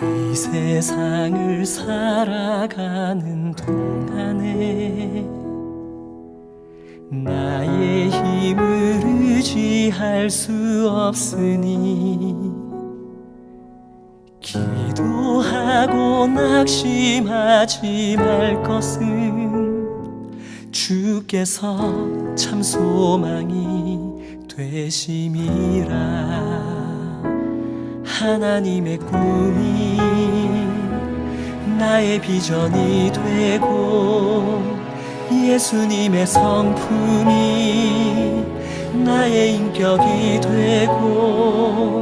이 세상을 살아가는 동안에 나의 힘을 의지할 수 없으니 기도하고 낙심하지 말 것은 주께서 참 소망이 되심이라. 하나님의 꿈이 나의 비전이 되고 예수님의 성품이 나의 인격이 되고